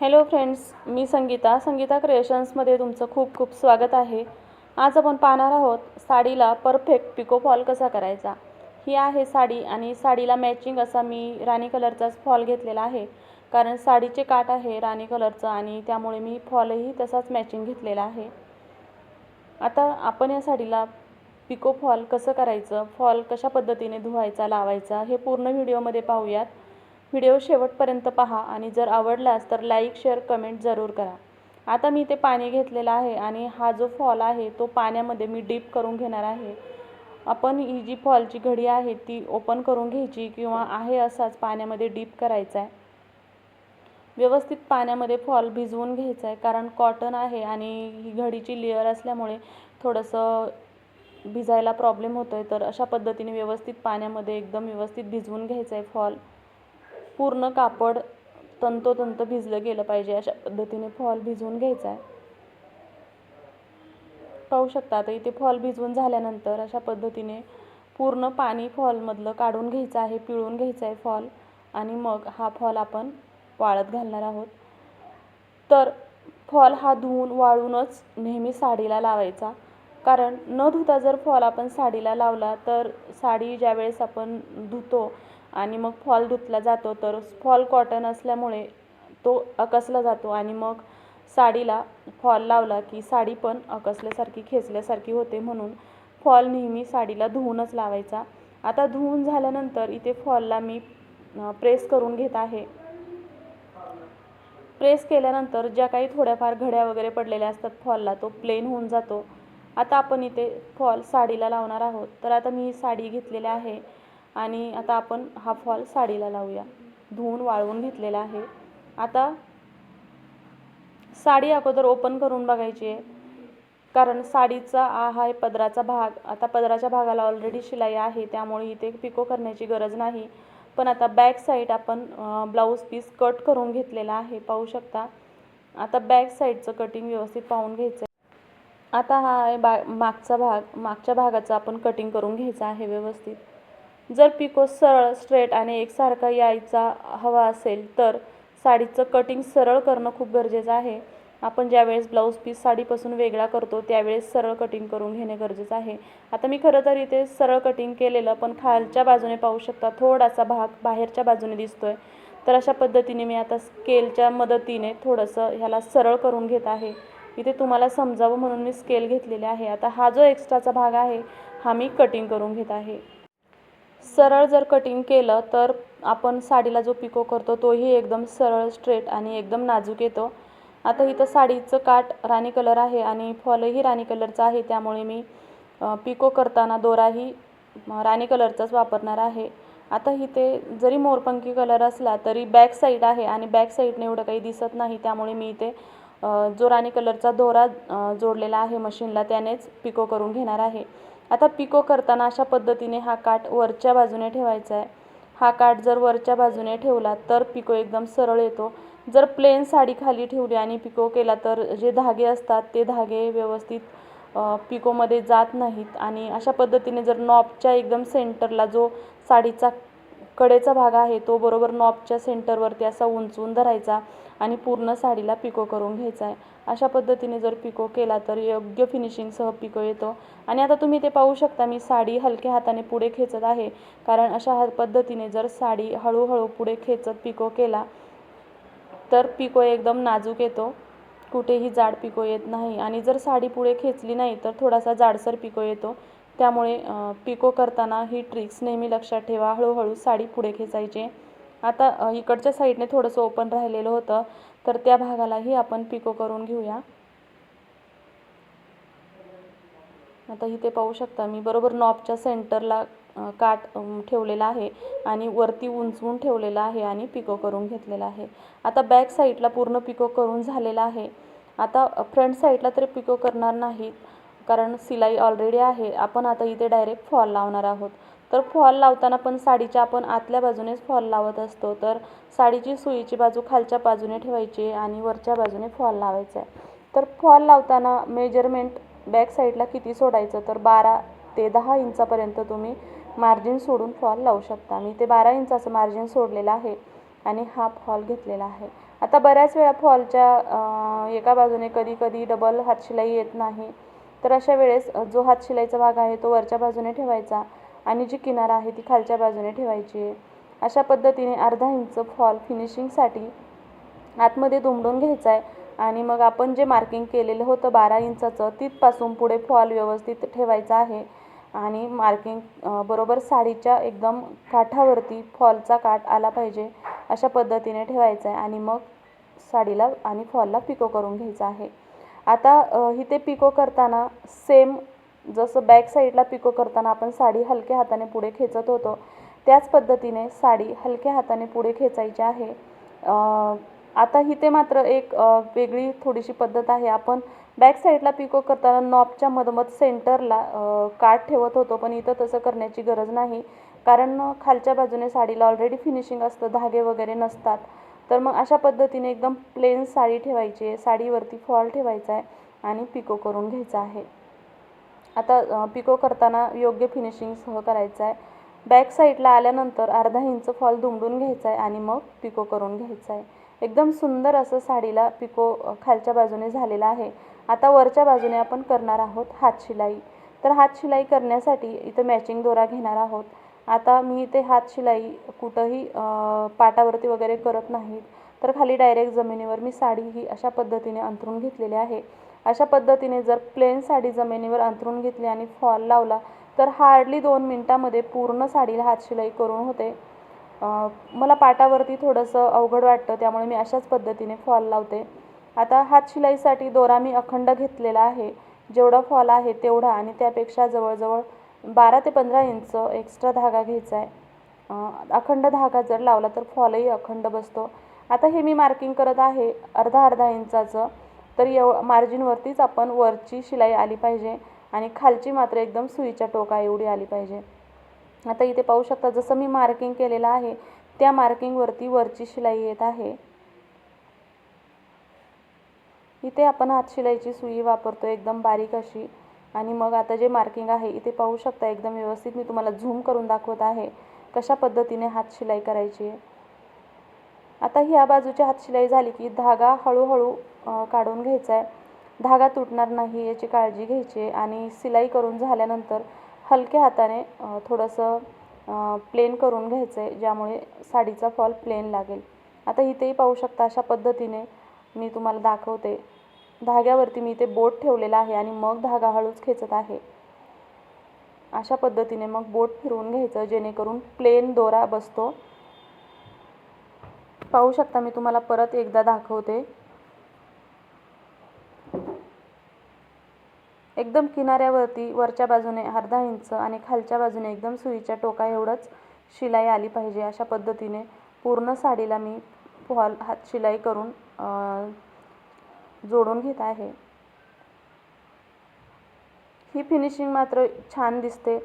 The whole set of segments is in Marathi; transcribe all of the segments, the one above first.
हॅलो फ्रेंड्स मी संगीता संगीता क्रिएशन्समध्ये तुमचं खूप खूप स्वागत आहे. आज आपण पाहणार आहोत साडीला परफेक्ट पिको फॉल कसा करायचा? ही आहे साडी आणि साडीला मॅचिंग असा मी राणी कलरचाच फॉल घेतलेला आहे. कारण साडीचे काठ आहे राणी कलरचं आणि त्यामुळे मी फॉलही तसाच मॅचिंग घेतलेला आहे. आता आपण या साडीला पिको फॉल कसं करायचं? फॉल कशा पद्धतीने धुवायचा लावायचा हे पूर्ण व्हिडिओमध्ये पाहूयात. व्हिडिओ शेवटपर्यंत पहा आणि जर आवडलास तर लाईक शेअर कमेंट जरूर करा. आता मी ते पाणी घेतलेलं आहे आणि हा जो फॉल आहे तो पाण्यामध्ये मी डीप करून घेणार आहे. आपण ही जी फॉलची घडी आहे ती ओपन करून घ्यायची किंवा आहे असाच पाण्यामध्ये डीप करायचा आहे. व्यवस्थित पाण्यामध्ये फॉल भिजवून घ्यायचा आहे कारण कॉटन आहे आणि ही घडीची लेअर असल्यामुळे थोडंसं भिजायला प्रॉब्लेम होतो आहे तर अशा पद्धतीने व्यवस्थित पाण्यामध्ये एकदम व्यवस्थित भिजवून घ्यायचं आहे फॉल. पूर्ण कापड तंतोतंत भिजलं गेलं पाहिजे. अशा पद्धतीने फॉल भिजवून घ्यायचा आहे. पाहू शकता आता इथे फॉल भिजवून झाल्यानंतर अशा पद्धतीने पूर्ण पाणी फॉलमधलं काढून घ्यायचं आहे पिळून घ्यायचं आहे फॉल. आणि मग हा फॉल आपण वाळत घालणार आहोत. तर फॉल हा धुवून वाळूनच नेहमी साडीला लावायचा. कारण न धुता जर फॉल आपण साडीला लावला तर साडी ज्यावेळेस आपण धुतो आणि मग फॉल धुतला जातो तर फॉल कॉटन असल्यामुळे तो अकसला जातो आणि मग साडीला फॉल लावला की साडी पण अकसल्यासारखी खेचल्यासारखी होते म्हणून फॉल नेहमी साडीला धुवूनच लावायचा. आता धुवून झाल्यानंतर इथे फॉलला मी प्रेस करून घेत आहे. प्रेस केल्यानंतर ज्या काही थोड्याफार घड्या वगैरे पडलेल्या असतात फॉलला तो प्लेन होऊन जातो. आता आपण इथे फॉल साडीला लावणार आहोत. तर आता मी ही साडी घेतलेली आहे. आणि आता आपण हा फॉल साडीला लावूया. धुवून वाळवून घेतलेला आहे. आता साडी अगोदर ओपन करून बघायची आहे. कारण साडीचा हा आहे पदराचा भाग आता पदराच्या भागाला ऑलरेडी शिलाई आहे त्यामुळे इथे पिको करण्याची गरज नाही. पण आता बॅक साईड आपण ब्लाऊज पीस कट करून घेतलेला आहे पाहू शकता. आता बॅक साईडचं कटिंग व्यवस्थित पाहून घ्यायचं आहे आता हा आहे बा मागचा भाग मागच्या भागाचं आपण कटिंग करून घ्यायचं आहे व्यवस्थित. जर पिको सरळ स्ट्रेट आणि एकसारखा यायचा हवा असेल तर साडीचं कटिंग सरळ करणं खूप गरजेचं आहे. आपण ज्यावेळेस ब्लाऊज पीस साडीपासून वेगळा करतो त्यावेळेस सरळ कटिंग करून घेणे गरजेचं आहे. आता मी खरं तर इथे सरळ कटिंग केलेलं पण खालच्या बाजूने पाहू शकता थोडासा भाग बाहेरच्या बाजूने दिसतोय. तर अशा पद्धतीने मी आता स्केलच्या मदतीने थोडंसं ह्याला सरळ करून घेत आहे. इथे तुम्हाला समजावं म्हणून मी स्केल घेतलेले आहे. आता हा जो एक्स्ट्राचा भाग आहे हा मी कटिंग करून घेत आहे. सरळ जर कटिंग केलं तर आपण साडीला जो पिको करतो तोही एकदम सरळ स्ट्रेट आणि एकदम नाजूक येतो. आता इथं साडीचं काठ राणी कलर आहे आणि फॉलही राणी कलरचा आहे त्यामुळे मी पिको करताना दोराही राणी कलरचाच वापरणार आहे. आता इथे जरी मोरपंखी कलर असला तरी बॅक साईड आहे आणि बॅक साईडने एवढं काही दिसत नाही त्यामुळे मी इथे जो राणी कलरचा दोरा जोडलेला आहे मशीनला त्यानेच पिको करून घेणार आहे. आता पिको करताना अशा पद्धतीने हा काठ वरच्या बाजूने ठेवायचा आहे. हा काठ जर वरच्या बाजूने ठेवला तर पिको एकदम सरळ येतो. जर प्लेन साडी खाली ठेवली आणि पिको केला तर जे धागे असतात ते धागे व्यवस्थित पिकोमध्ये जात नाहीत. आणि अशा पद्धतीने जर नॉबच्या एकदम सेंटरला जो साडीचा कडेचा भाग आहे तो बरोबर नॉबच्या सेंटरवरती असा उंचवून धरायचा आणि पूर्ण साडीला पिको करून घ्यायचा आहे. अशा पद्धतीने जर पिको केला तर योग्य फिनिशिंगसह पिको येतो. आणि आता तुम्ही ते पाहू शकता मी साडी हलक्या हाताने पुढे खेचत आहे. कारण अशा पद्धतीने जर साडी हळूहळू पुढे खेचत पिको केला तर पिको एकदम नाजूक येतो. कुठेही जाड पिको येत नाही. आणि जर साडी पुढे खेचली नाही तर थोडासा जाडसर पिको येतो. त्यामुळे पिको करताना ही ट्रिक्स नेहमी लक्षात ठेवा. हळूहळू साडी पुढे खेचायची. आता इकडच्या साईडने थोडंसं ओपन राहिलेलं होतं तर त्या भागालाही आपण पिको करून घेऊया. आता इथे पाहू शकता मी बरोबर नॉबच्या सेंटरला काठ ठेवलेला आहे आणि वरती उंचवून ठेवलेला आहे आणि पिको करून घेतलेला आहे. आता बॅक साईडला पूर्ण पिको करून झालेला आहे. आता फ्रंट साईडला तरी पिको करणार नाहीत. कारण सिलाई ऑलरेडी आहे. आपण आता इथे डायरेक्ट फॉल लावणार आहोत. तर फॉल लावताना पण साडीच्या आपण आतल्या बाजूनेच फॉल लावत असतो. तर साडीची सुईची बाजू खालच्या बाजूने ठेवायची आणि वरच्या बाजूने फॉल लावायचा आहे. तर फॉल लावताना मेजरमेंट बॅक साईडला किती सोडायचं? तर बारा ते दहा इंचापर्यंत तुम्ही मार्जिन सोडून फॉल लावू शकता. मी ते बारा इंचाचं मार्जिन सोडलेलं आहे आणि हा फॉल घेतलेला आहे. आता बऱ्याच वेळा फॉलच्या एका बाजूने कधी कधी डबल हातशिलाई येत नाही. तर अशा वेळेस जो हात शिलाईचा भाग आहे तो वरच्या बाजूने ठेवायचा आणि जी किनार आहे ती खालच्या बाजूने ठेवायची. आहे अशा पद्धतीने अर्धा इंच फॉल फिनिशिंगसाठी आतमध्ये दुमडून घ्यायचा आहे आणि मग आपण जे मार्किंग केलेलं होतं बारा इंचाचं तिथपासून पुढे फॉल व्यवस्थित ठेवायचा आहे आणि मार्किंग बरोबर साडीच्या एकदम काठावरती फॉलचा काठ आला पाहिजे अशा पद्धतीने ठेवायचा आहे आणि मग साडीला आणि फॉलला पिको करून घ्यायचा आहे. आता इथे पिको करताना सेम जसं बॅक साईडला पिको करताना आपण साडी हलक्या हाताने पुढे खेचत होतो त्याच पद्धतीने साडी हलक्या हाताने पुढे खेचायची आहे. आता इथे मात्र एक वेगळी थोडीशी पद्धत आहे. आपण बॅक साईडला पिको करताना नॉबच्या मधोमध सेंटरला काठ ठेवत होतो पण इथं तसं करण्याची गरज नाही. कारण खालच्या बाजूने साडीला ऑलरेडी फिनिशिंग असतं धागे वगैरे नसतात. तर मग अशा पद्धतीने एकदम प्लेन साडी ठेवायची आहे. साडीवरती फॉल ठेवायचा आहे आणि पिको करून घ्यायचा आहे. आता पिको करताना योग्य फिनिशिंगसह करायचं आहे. बॅक साईडला आल्यानंतर अर्धा इंच फॉल दुमडून घ्यायचा आहे आणि मग पिको करून घ्यायचा आहे. एकदम सुंदर असं साडीला पिको खालच्या बाजूने झालेला आहे. आता वरच्या बाजूने आपण करणार आहोत हातशिलाई तर हातशिलाई करण्यासाठी इथं मॅचिंग दोरा घेणार आहोत. आता मी इथे हातशिलाई कुठंही पाटावरती वगैरे करत नाही तर खाली डायरेक्ट जमिनीवर मी साडी ही अशा पद्धतीने अंथरून घेतलेली आहे. अशा पद्धतीने जर प्लेन साडी जमिनीवर अंथरून घेतली आणि फॉल लावला तर हार्डली दोन मिनटामध्ये पूर्ण साडीला हातशिलाई करून होते. मला पाटावरती थोडंसं अवघड वाटतं त्यामुळे मी अशाच पद्धतीने फॉल लावते. आता हातशिलाईसाठी दोरा मी अखंड घेतलेला आहे. जेवढा फॉल आहे तेवढा आणि त्यापेक्षा जवळजवळ बारा ते पंधरा इंच एक्स्ट्रा धागा घ्यायचा आहे. अखंड धागा जर लावला तर फॉलही अखंड बसतो. आता हे मी मार्किंग करत आहे अर्धा अर्धा इंचाचं. तर एव मार्जिनवरतीच आपण वरची शिलाई आली पाहिजे आणि खालची मात्र एकदम सुईच्या टोका एवढी आली पाहिजे. आता इथे पाहू शकता जसं मी मार्किंग केलेलं आहे त्या मार्किंगवरती वरची शिलाई येत आहे. इथे आपण हात शिलाईची सुई वापरतो एकदम बारीक अशी. आणि मग आता जे मार्किंग आहे इथे पाहू शकता एकदम व्यवस्थित मी तुम्हाला झूम करून दाखवत आहे. कशा पद्धतीने हातशिलाई करायची? आहे आता ह्या बाजूची हातशिलाई झाली की धागा हळूहळू काढून घ्यायचा आहे धागा तुटणार नाही याची काळजी घ्यायची आहे आणि सिलाई करून झाल्यानंतर हलक्या हाताने थोडंसं प्लेन करून घ्यायचं आहे ज्यामुळे साडीचा फॉल प्लेन लागेल. आता इथेही पाहू शकता अशा पद्धतीने मी तुम्हाला दाखवते. धाग्यावरती मी इथे बोट ठेवलेला आहे आणि मग धागा हळूच खेचत आहे. अशा पद्धतीने मग बोट फिरवून घ्यायचं जेणेकरून प्लेन दोरा बसतो. पाहू शकता मी तुम्हाला परत एकदा दाखवते. एकदम किनाऱ्यावरती वरच्या बाजूने अर्धा इंच आणि खालच्या बाजूने एकदम सुईच्या टोका एवढंच शिलाई आली पाहिजे. अशा पद्धतीने पूर्ण साडीला मी फॉल हात शिलाई करून जोडून घेत आहे. ही फिनिशिंग मात्र छान दिसते.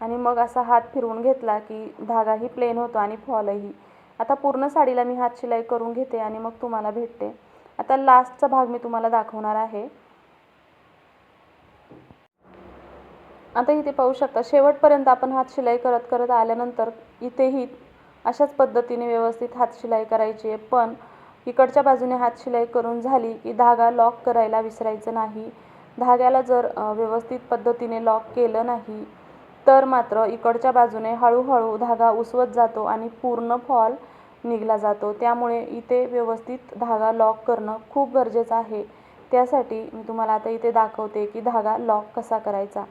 आणि मग असा हात फिरवून घेतला की धागाही प्लेन होतो आणि फॉलही. आता पूर्ण साडीला मी हात शिलाई करून घेते आणि मग तुम्हाला भेटते. आता लास्टचा भाग मी तुम्हाला दाखवणार आहे. आता इथे पाहू शकता शेवटपर्यंत आपण हात शिलाई करत करत आल्यानंतर इथेही अशाच पद्धतीने व्यवस्थित हात शिलाई करायची आहे. पण इकडच्या बाजूने हात शिलाई करून झाली की धागा लॉक करायला विसरायचं नाही. धाग्याला जर व्यवस्थित पद्धतीने लॉक केलं नाही तर मात्र इकडच्या बाजूने हळूहळू धागा उसवत जातो आणि पूर्ण फॉल निघला जातो. त्यामुळे इथे व्यवस्थित धागा लॉक करणं खूप गरजेचं आहे. त्यासाठी मी तुम्हाला आता इथे दाखवते की धागा लॉक कसा करायचा.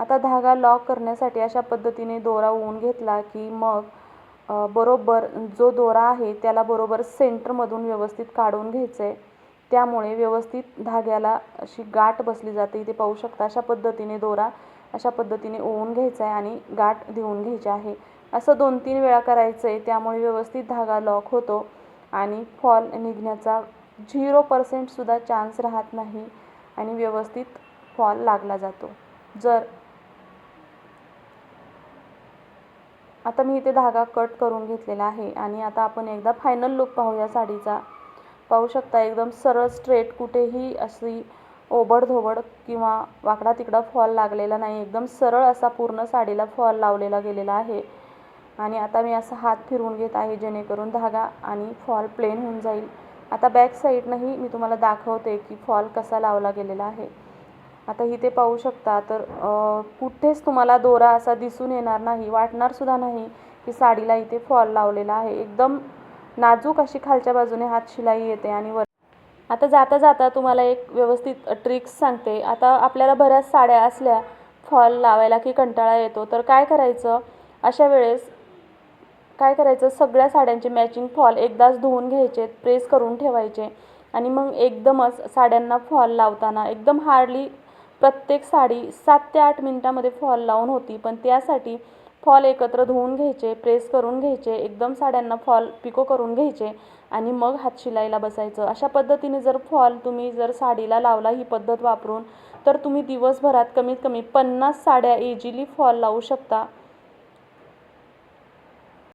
आता धागा लॉक करण्यासाठी अशा पद्धतीने दोरा ओवून घेतला की मग बरोबर जो दोरा आहे त्याला बरोबर सेंटरमधून व्यवस्थित काढून घ्यायचं आहे त्यामुळे व्यवस्थित धाग्याला अशी गाठ बसली जाते. इथे पाहू शकता अशा पद्धतीने दोरा अशा पद्धतीने ओवून घ्यायचा आहे आणि गाठ देऊन घ्यायची आहे. असं दोन तीन वेळा करायचं आहे त्यामुळे व्यवस्थित धागा लॉक होतो आणि फॉल निघण्याचा झिरो पर्सेंटसुद्धा चान्स राहत नाही आणि व्यवस्थित फॉल लागला जातो. जर आता मी इथे धागा कट करून घेतलेला आहे आणि आता आपण एकदा फायनल लुक पाहूया साडीचा. पाहू शकता एकदम सरळ स्ट्रेट कुठेही अशी ओबडधोबड किंवा वाकडा तिकडा फॉल लागलेला नाही. एकदम सरळ असा पूर्ण साडीला फॉल लावलेला गेलेला आहे. आणि आता मी असा हात फिरवून घेत आहे जेणेकरून धागा आणि फॉल प्लेन होऊन जाईल. आता बॅक साईडनंही मी तुम्हाला दाखवते की फॉल कसा लावला गेलेला आहे. आता इथे पाहू शकता तर कुठेच तुम्हाला दोरा असा दिसून येणार नाही वाटणार सुद्धा नाही की साडीला इथे फॉल लावलेला आहे. एकदम नाजूक अशी खालच्या बाजूने हात शिलाई येते आणि वर आता जाता जाता तुम्हाला एक व्यवस्थित ट्रिक्स सांगते. आता आपल्याला बऱ्याच साड्या असल्या फॉल लावायला की कंटाळा येतो. तर काय करायचं? अशा वेळेस काय करायचं? सगळ्या साड्यांचे मॅचिंग फॉल एकदाच धुवून घ्यायचे प्रेस करून ठेवायचे आणि मग एकदमच साड्यांना फॉल लावताना एकदम हार्डली प्रत्येक साडी सात ते आठ मिनटामध्ये फॉल लावून होती पण त्यासाठी फॉल एकत्र धुवून घ्यायचे प्रेस करून घ्यायचे एकदम साड्यांना फॉल पिको करून घ्यायचे आणि मग हात शिलाईला बसायचं. अशा पद्धतीने जर फॉल तुम्ही जर साडीला लावला ही पद्धत वापरून तर तुम्ही दिवसभरात कमीत कमी पन्नास साड्या इजिली फॉल लावू शकता.